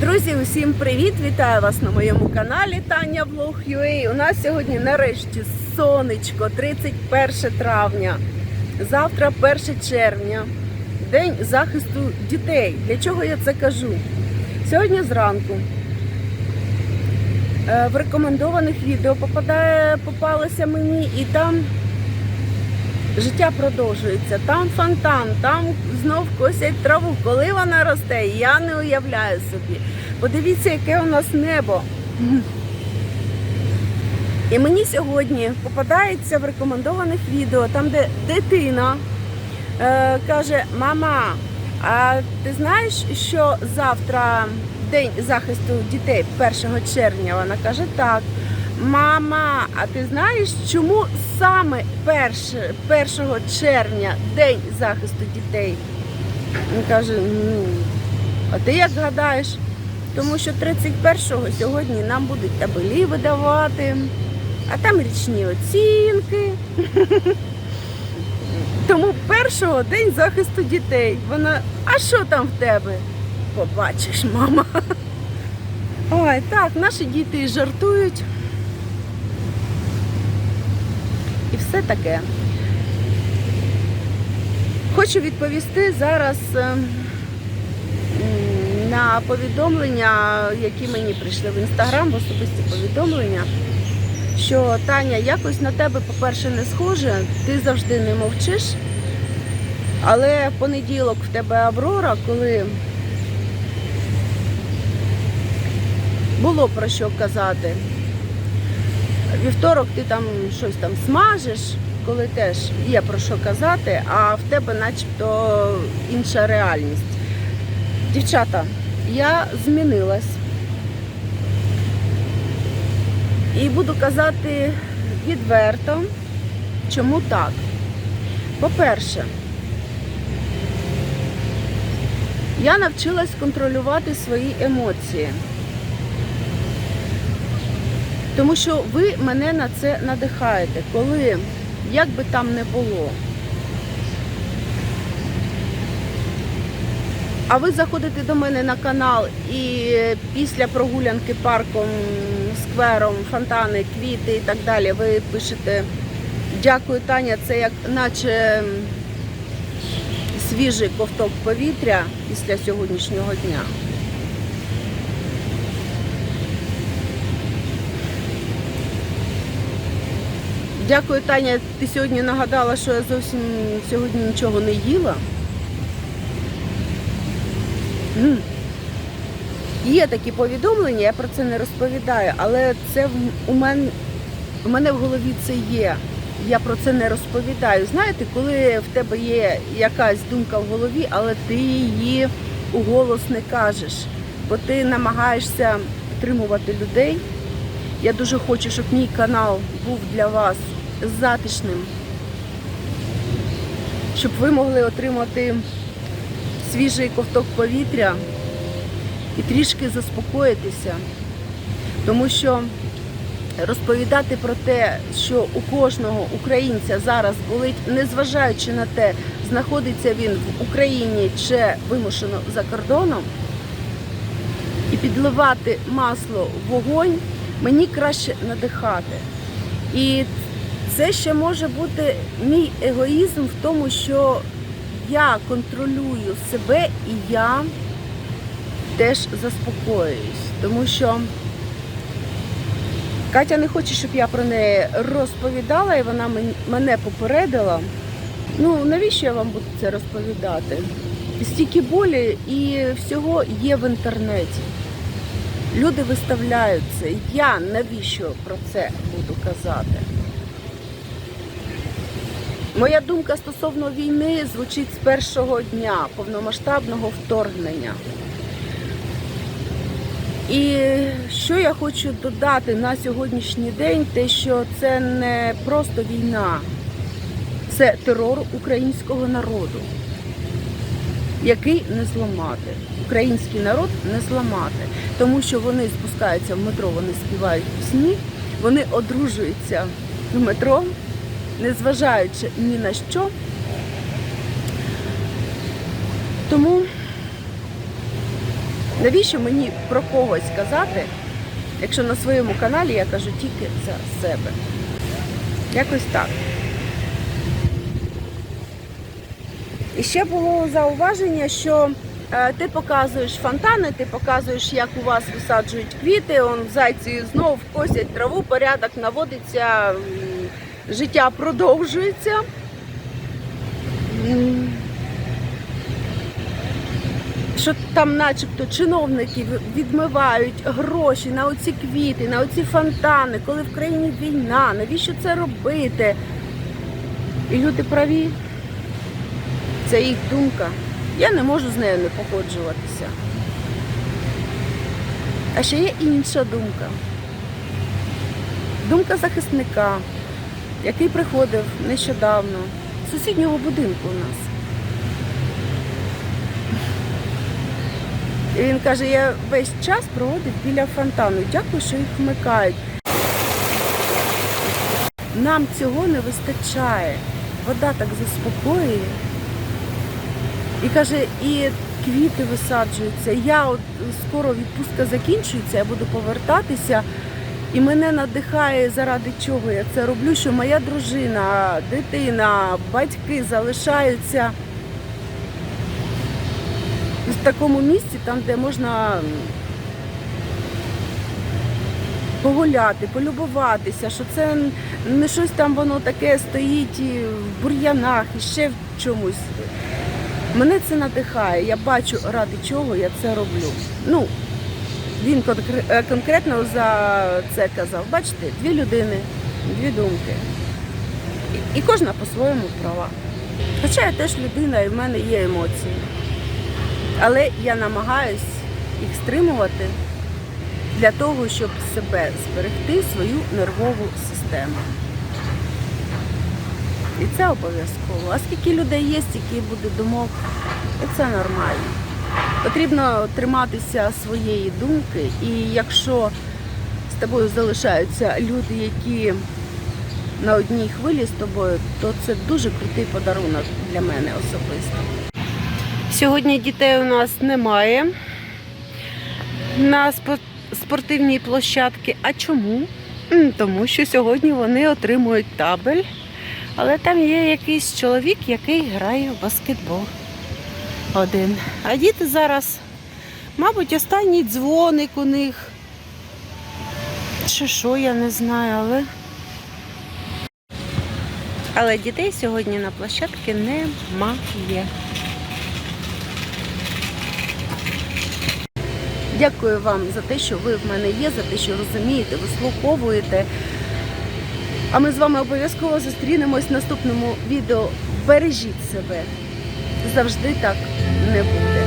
Друзі, усім привіт! Вітаю вас на моєму каналі Таня Влог UA. У нас сьогодні нарешті сонечко, 31 травня. Завтра 1 червня, День захисту дітей. Для чого я це кажу? Сьогодні зранку е, в рекомендованих відео попадає, попалося мені і там життя продовжується. Там фонтан, там знов косять траву. Коли вона росте, я не уявляю собі. Подивіться, яке у нас небо. І мені сьогодні попадається в рекомендованих відео, там, де дитина е, каже: Мама, а ти знаєш, що завтра день захисту дітей 1 червня? Вона каже, так. Мама, а ти знаєш, чому саме 1, 1 червня День захисту дітей? Він каже, ну, а ти як гадаєш? Тому що 31-го сьогодні нам будуть табелі видавати, а там річні оцінки. Тому першого день захисту дітей. Вона, а що там в тебе? Побачиш, мама. Ой, так, наші діти жартують. І все таке. Хочу відповісти зараз е, на повідомлення, які мені прийшли в інстаграм, в особисті повідомлення, що Таня, якось на тебе, по-перше, не схоже, ти завжди не мовчиш. Але в понеділок в тебе Аврора, коли було про що казати. Вівторок ти там щось там смажеш, коли теж є про що казати, а в тебе начебто інша реальність. Дівчата, я змінилась. І буду казати відверто, чому так. По-перше, я навчилась контролювати свої емоції. Тому що ви мене на це надихаєте, коли як би там не було. А ви заходите до мене на канал і після прогулянки парком, сквером, фонтани, квіти і так далі, ви пишете Дякую, Таня, це як наче свіжий ковток повітря після сьогоднішнього дня. Дякую, Таня. Ти сьогодні нагадала, що я зовсім сьогодні нічого не їла. Є такі повідомлення, я про це не розповідаю, але це у мене, у мене в голові це є. Я про це не розповідаю. Знаєте, коли в тебе є якась думка в голові, але ти її у голос не кажеш, бо ти намагаєшся підтримувати людей. Я дуже хочу, щоб мій канал був для вас затишним, щоб ви могли отримати свіжий ковток повітря і трішки заспокоїтися. Тому що розповідати про те, що у кожного українця зараз болить, незважаючи на те, знаходиться він в Україні чи вимушено за кордоном, і підливати масло в вогонь, мені краще надихати. І це ще може бути мій егоїзм в тому, що я контролюю себе і я теж заспокоююсь. Тому що Катя не хоче, щоб я про неї розповідала, і вона мене попередила. Ну, навіщо я вам буду це розповідати? Стільки болі і всього є в інтернеті. Люди виставляються. Я навіщо про це буду казати? Моя думка стосовно війни звучить з першого дня повномасштабного вторгнення. І що я хочу додати на сьогоднішній день, те, що це не просто війна, це терор українського народу, який не зламати. Український народ не зламати, тому що вони спускаються в метро, вони співають пісні, вони одружуються в метро, незважаючи ні на що. Тому Навіщо мені про когось казати, якщо на своєму каналі я кажу тільки за себе? Якось так. І ще було зауваження, що е, ти показуєш фонтани, ти показуєш, як у вас висаджують квіти, он зайці знов косять траву, порядок наводиться, життя продовжується. Що там, начебто, чиновники відмивають гроші на оці квіти, на оці фонтани, коли в країні війна, навіщо це робити? І люди праві. Це їх думка. Я не можу з нею не погоджуватися. А ще є інша думка. Думка захисника, який приходив нещодавно з сусіднього будинку у нас. І він каже, я весь час проводив біля фонтану. Дякую, що їх вмикають. Нам цього не вистачає. Вода так заспокоює. І каже, і квіти висаджуються. Я от скоро відпустка закінчується, я буду повертатися. І мене надихає, заради чого я це роблю, що моя дружина, дитина, батьки залишаються в такому місці, там, де можна погуляти, полюбуватися, що це не щось там воно таке стоїть і в бур'янах, і ще в чомусь. Мене це надихає. Я бачу, ради чого я це роблю. Ну, він е, конкретно за це казав. Бачите, дві людини, дві думки. І, кожна по-своєму права. Хоча я теж людина і в мене є емоції. Але я намагаюсь їх стримувати для того, щоб себе зберегти свою нервову систему. І це обов'язково. А скільки людей є, стільки буде думок, і це нормально. Потрібно триматися своєї думки, і якщо з тобою залишаються люди, які на одній хвилі з тобою, то це дуже крутий подарунок для мене особисто. Сьогодні дітей у нас немає на спортивній площадці. А чому? Тому що сьогодні вони отримують табель, але там є якийсь чоловік, який грає в баскетбол. Один. А діти зараз, мабуть, останній дзвоник у них. Чи що, я не знаю, але. Але дітей сьогодні на площадці немає. Дякую вам за те, що ви в мене є, за те, що розумієте, вислуховуєте. А ми з вами обов'язково зустрінемось в наступному відео. Бережіть себе. Завжди так не буде.